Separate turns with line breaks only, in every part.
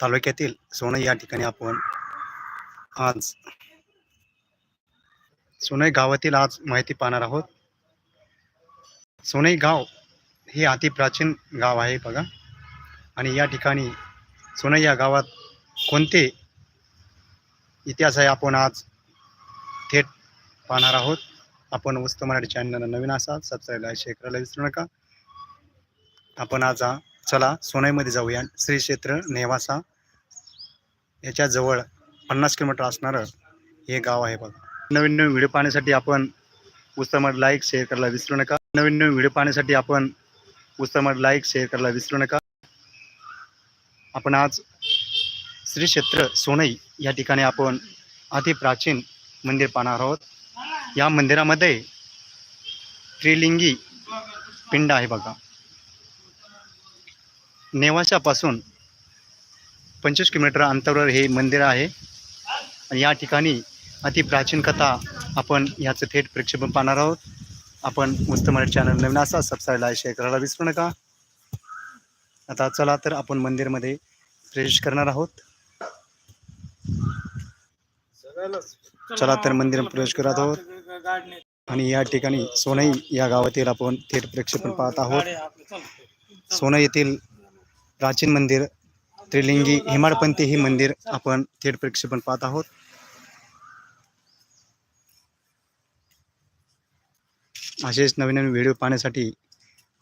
तालुक्यातील सोनई या ठिकाणी आपण आज सोनई गावातील आज माहिती पाहणार आहोत. सोनई गाव हे अति प्राचीन गाव आहे बघा. आणि या ठिकाणी सोनई या गावात कोणते इतिहास आहे आपण आज थेट पाहणार आहोत. आपण वस्तू मराठी चॅनलला नवीन असाल सबस्क्राईब शेअर करायला विसरू नका. आपण आज हा चला सोनईमध्ये जाऊया. श्री क्षेत्र नेवासा. याच्या जवळ पन्नास किलोमीटर असणारं हे गाव आहे बघा. नवीन नवीन व्हिडिओ पाहण्यासाठी आपण पुस्तकामध्ये लाईक शेअर करायला विसरू नका. नवीन नवीन व्हिडिओ पाहण्यासाठी आपण पुस्तकामध्ये लाईक शेअर करायला विसरू नका. आपण आज श्री क्षेत्र सोनई या ठिकाणी आपण अति प्राचीन मंदिर पाहणार आहोत. या मंदिरामध्ये त्रिलिंगी पिंड आहे बघा. नेवाशापासून पंचवीस किलोमीटर अंतरावर हे मंदिर आहे. आणि या ठिकाणी अति प्राचीन कथा आपण याचं थेट प्रक्षेपण पाहणार आहोत. आपण मस्त मराठी चॅनल नवीन असा सबस्क्राईब लाईक शेअर करायला विसरू नका. आता चला तर आपण मंदिरमध्ये प्रवेश करणार आहोत. चला तर मंदिर प्रवेश करत आहोत. आणि या ठिकाणी सोनई या गावातील आपण थेट प्रेक्षेपण पाहत आहोत. सोनई येथील प्राचीन मंदिर त्रिलिंगी हिमाडपंथी ही मंदिर आपण थेट प्रक्षेपण पाहत आहोत. असेच नवीन नवीन व्हिडिओ पाहण्यासाठी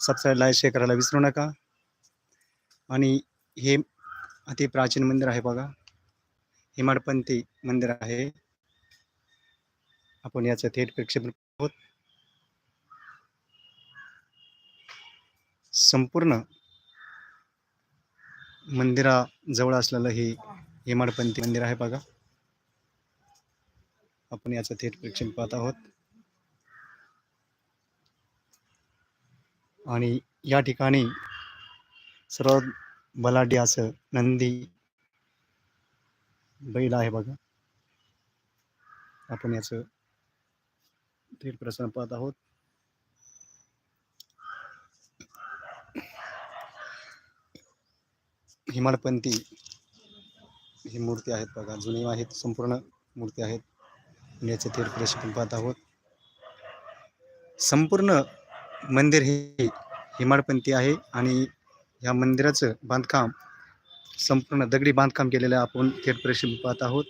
सबस्क्राईब लाईक शेअर करायला विसरू नका. आणि हे अति प्राचीन मंदिर आहे बघा. हिमाडपंथी मंदिर आहे. आपण याचं थेट प्रेक्षेपण आहोत. संपूर्ण मंदिराजवळ असलेलं हे हेमाडपंथी मंदिर आहे बघा. आपण याचं थेट प्रेक्षण पाहत आहोत. आणि या ठिकाणी सर्वात बलाढ्य असं नंदी बैल आहे बघा. आपण याचं थेट प्रसन्न पाहत आहोत. हिमाडपंथी ही मूर्ती आहेत बघा. जुनी आहेत संपूर्ण मूर्ती आहेत. याचे थेट प्रक्षेपण पाहत आहोत. संपूर्ण मंदिर हे हिमाडपंथी आहे आणि ह्या मंदिराचं बांधकाम संपूर्ण दगडी बांधकाम केलेलं आपण थेट प्रक्षेपण पाहत आहोत.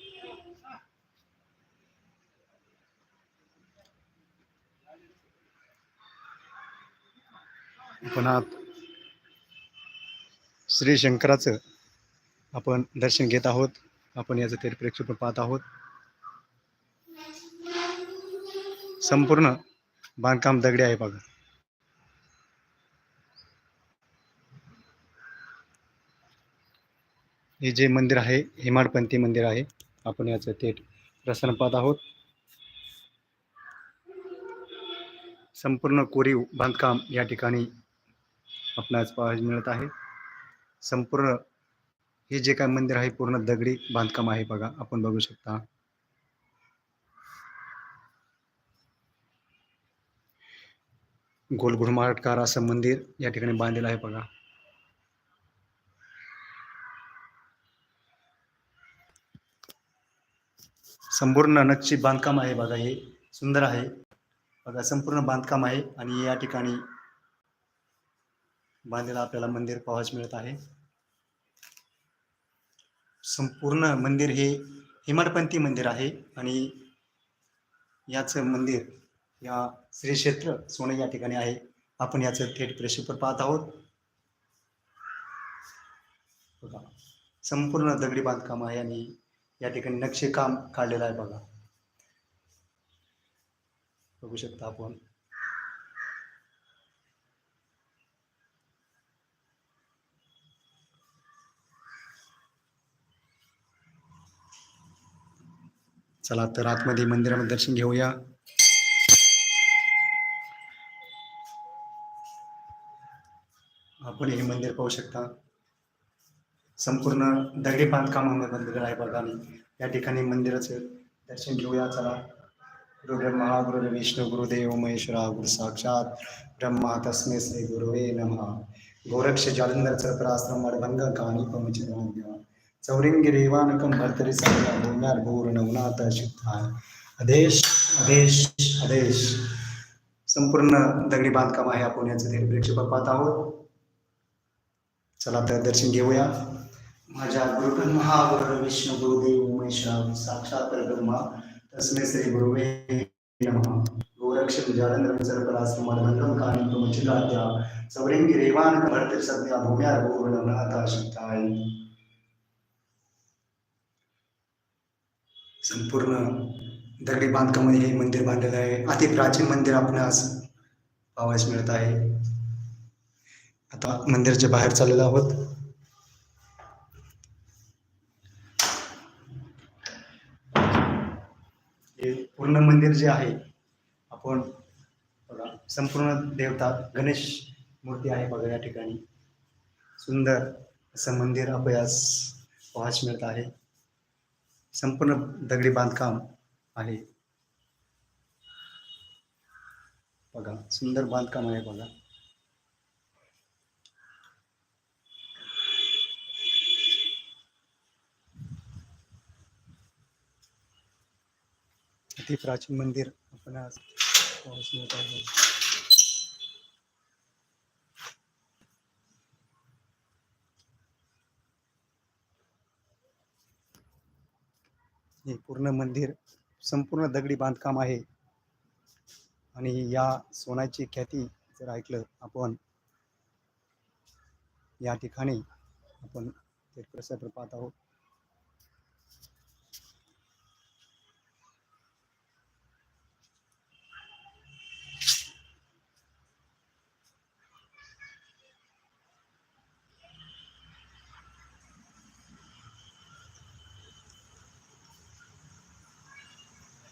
आपण श्री शंकराचं आपण दर्शन घेत आहोत. आपण याचं थेट प्रेक्षेपण पाहत आहोत. संपूर्ण बांधकाम दगडी आहे बघा. हे जे मंदिर आहे हिमाडपंथी मंदिर आहे आपण याचं थेट प्रसन्न पाहत आहोत. संपूर्ण कोरीव बांधकाम या ठिकाणी आपणास पाहायला मिळत आहे. संपूर्ण हे जे काय मंदिर आहे पूर्ण दगडी बांधकाम आहे बघा आपण बघू शकता. गोलघुडमाटकार असं मंदिर या ठिकाणी बांधलेलं आहे बघा. संपूर्ण नक्षी बांधकाम आहे बघा हे सुंदर आहे. बघा संपूर्ण बांधकाम आहे आणि या ठिकाणी बांधलेलं आपल्याला मंदिर पाहायला मिळत आहे. संपूर्ण मंदिर हे हिमाडपंथी मंदिर आहे आणि याचं मंदिर या श्री क्षेत्र सोने या ठिकाणी आहे. आपण याचं थेट प्रेक्षेपर पाहत आहोत. बघा संपूर्ण दगडी बांधकाम आहे आणि या ठिकाणी नक्षीकाम काढलेलं आहे बघा. बघू शकता आपण. चला, तर आतमध्ये मंदिरामध्ये दर्शन घेऊया. आपण हे मंदिर पाहू शकता. संपूर्ण दगडी बांधकामामध्ये मंदिर आहे बघा. आणि या ठिकाणी मंदिराचं दर्शन घेऊया. चला. गुरुब्रह्मा गुरुविष्णू गुरुदेव, महेश्वरा गुरु साक्षात ब्रह्मा, तस्मे श्री गुरुवे नमः. गोरक्ष जालंधर अडभंग काणी पमचिराज्ञा चौरिंगिरेवानकं भर्तरी सर्व भूम्यार भूर नवनाथ शिद्धाय अदेश अदेश अदेश संपूर्ण दगडी बांधकाम आहे आपण याचं थेट प्रेक्षेपण पाहत आहोत. चला तर दर्शन घेऊया. माझ्या गुरुब्रह्मा गुरु विष्णू गुरुदेव महेश्वर साक्षात ब्रह्मा तस्मे श्री गुरुवे नमः। गोरक्षण जालंधर सर्पराश्रम भंगम काणी प्रमुचिलाद्या सवरिंगी रेवान भरते सध्या भूम्यार पूर्ण नाथा शिताय संपूर्ण दगडी बांधकामामध्ये हे मंदिर बांधलेलं आहे. अति प्राचीन मंदिर आपणास पाहावयास मिळत आहे. आता मंदिराच्या बाहेर चाललेलो आहोत. हे पूर्ण मंदिर जे आहे आपण बघा संपूर्ण देवता गणेश मूर्ती आहे बघा या ठिकाणी. सुंदर असं मंदिर आपल्यास पाहायला मिळत आहे. संपूर्ण दगडी बांधकाम आहे. बघा, सुंदर बांधकाम आहे बघा. अति प्राचीन मंदिर आपण आज मिळत आहे हे पूर्ण मंदिर संपूर्ण दगडी बांधकाम आहे. आणि या सोन्याची ख्याती जर ऐकलं आपण या ठिकाणी आपण ते पाहत आहोत.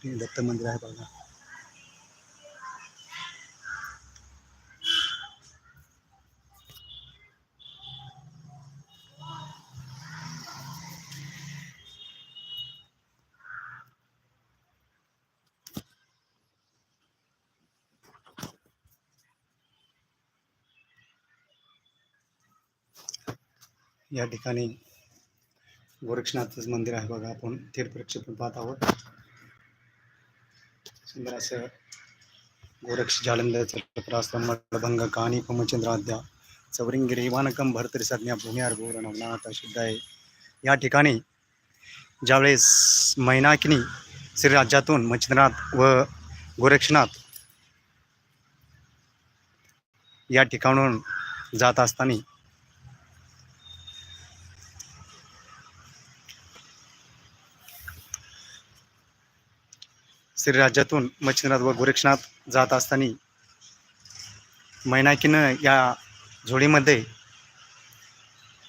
हे दत्त मंदिर आहे बघा. या ठिकाणी गोरक्षनाथचं मंदिर आहे बघा. आपण थेट प्रक्षेपण पाहत आहोत. सुंदर असं गोरक्ष जालंधर प्रास्तम भंग काणी पमचंद्राद्या चौरिंगिरी वानकम भरतरी संज्ञा भूम्यार गोर नवनाथ शुद्ध आहे. या ठिकाणी ज्यावेळेस मैनाकिनी श्री राज्यातून मच्छिंद्रनाथ व गोरक्षनाथ या ठिकाणून जात असताना श्रीराज्यातून मच्छिंद्रनाथ व गोरक्षनाथ जात असताना मैनाकीनं या झोडीमध्ये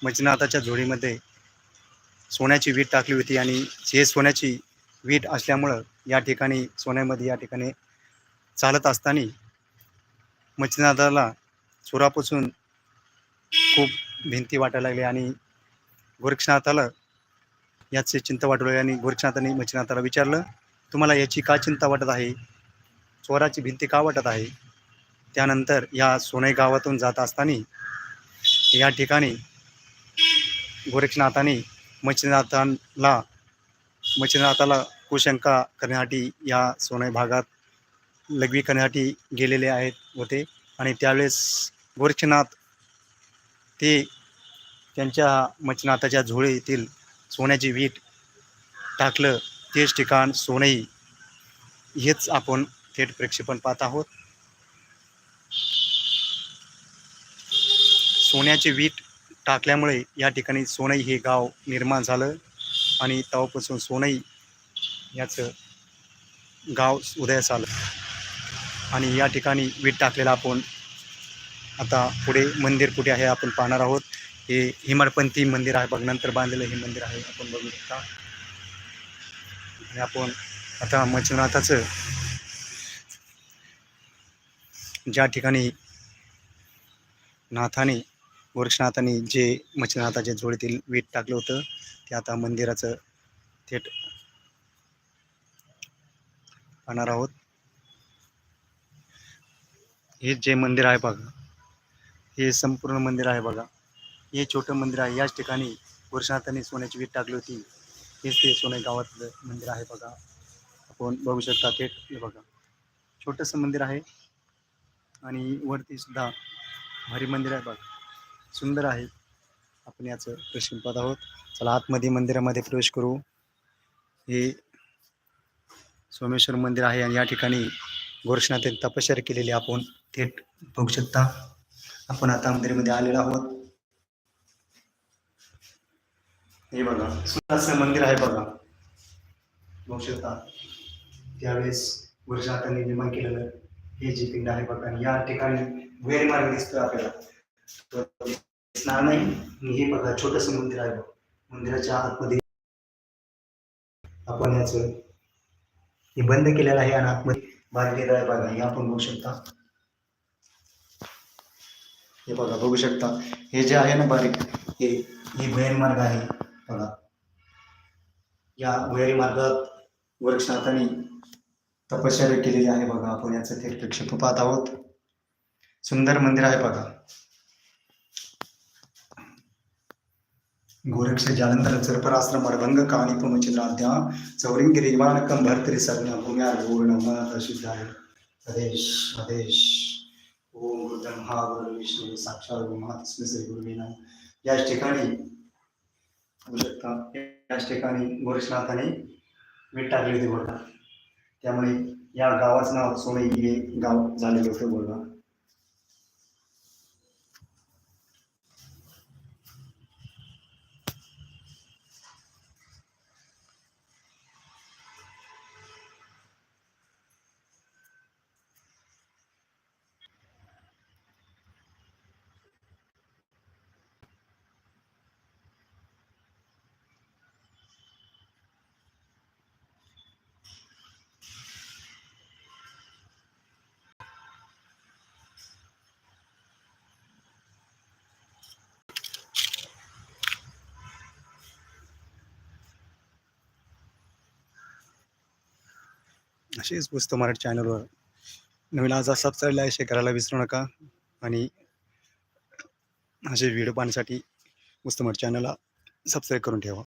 मच्छिंद्रनाथाच्या झोडीमध्ये सोन्याची वीट टाकली होती आणि हे सोन्याची वीट असल्यामुळं या ठिकाणी सोन्यामध्ये या ठिकाणी चालत असताना मच्छिंद्रनाथाला चोरापासून खूप भिंती वाटायला लागली आणि गोरक्षनाथाला याचे चिंता वाटू लागली आणि गोरक्षनाथाने मच्छिंद्रनाथाला विचारलं तुम्हाला याची का चिंता वाटत आहे? चोराची भिंती का वाटत आहे? त्यानंतर या सोने गावातून जात असताना या ठिकाणी गोरक्षनाथाने मच्छिंद्रनाथाला मच्छिनाथाला कुशंका करण्यासाठी या सोने भागात लघवी करण्यासाठी गेलेले आहेत होते. आणि त्यावेळेस गोरक्षनाथ ते त्यांच्या मच्छिंद्रनाथाच्या झोळीतील सोन्याची वीट टाकलं. तेच ठिकाण सोनई हेच आपण थेट प्रक्षेपण पाहत आहोत. सोन्याचे वीट टाकल्यामुळे या ठिकाणी सोनई हे गाव निर्माण झालं आणि तेव्हापासून सोनई याचं गाव उदयास आलं. आणि या ठिकाणी वीट टाकलेलं आपण आता पुढे मंदिर कुठे आहे आपण पाहणार आहोत. हे हिमाडपंथी मंदिर आहे. बघ नंतर बांधलेलं हे मंदिर आहे. आपण बघू शकता. आणि आपण आता मच्छिमनाथाचं ज्या ठिकाणी नाथाने वृक्षनाथाने जे मच्छिंद्रनाथाच्या जोडीतील वीट टाकलं होतं ते आता मंदिराचं थेट पाहणार आहोत. हे जे मंदिर आहे बघा हे संपूर्ण मंदिर आहे बघा. हे छोटं मंदिर आहे. याच ठिकाणी वृक्षनाथाने सोन्याची वीट टाकली होती. हेच ते सोने गावातलं मंदिर आहे बघा. आपण बघू शकता थेट हे बघा. छोटंसं मंदिर आहे. आणि वरती सुद्धा भारी मंदिर आहे बघा. सुंदर आहे. आपण याचं दर्शन पाहत आहोत. चला आतमध्ये मंदिरामध्ये प्रवेश करू. हे सोमेश्वर मंदिर आहे आणि या ठिकाणी गोरक्षनाथांनी तपश्चर्या केलेली आपण थेट बघू शकता. आपण आता मंदिरामध्ये आलेलो आहोत. हे बघा सुंदर मंदिर आहे बघा. बघू शकता त्यावेळेस गुरुजातांनी निर्माण केलेलं हे जे पिंड आहे बघा आणि या ठिकाणी वेरमार्ग दिसतोय आपल्याला. दिसणार नाही. हे बघा छोटस मंदिर आहे बघा. मंदिराच्या आतमध्ये आपण याच हे बंद केलेलं आहे आणि आतमध्ये बांधलेलं आहे बघा. हे आपण बघू शकता. हे बघा बघू शकता. हे जे आहे ना बारीक हे हे भयन मार्ग आहे. बघा या भुयारी मार्गात वृक्षनाथांनी तपश्चर्या केलेली आहे बघा. आपण याचं थेट प्रक्षेप पाहत आहोत. सुंदर मंदिर आहे बघा. गोरक्ष जालंधर चरपर आश्रम अडभंग काणी पुमचिद्राद्या चौरिंगिरी मानकम भरतरी संज्ञा भूम्या पूर्ण मन शुद्ध आहे. आदेश आदेश ओम ब्रह्मा गुरु विष्णू साक्षात ब्रह्मा तस्मे श्री गुरुवे याच ठिकाणी होऊ शकता याच ठिकाणी गोरक्षनाथाने वीट टाकली होती बघा त्यामुळे या गावाचं नाव सोने हे गाव झालेलं होतं बघा असेच पुस्तक मराठी चॅनलवर नवीन आज सबस्क्राईब लाईक शेअर करायला विसरू नका. आणि असे व्हिडिओ पाहण्यासाठी पुस्तक मराठी चॅनलला सबस्क्राईब करून ठेवा.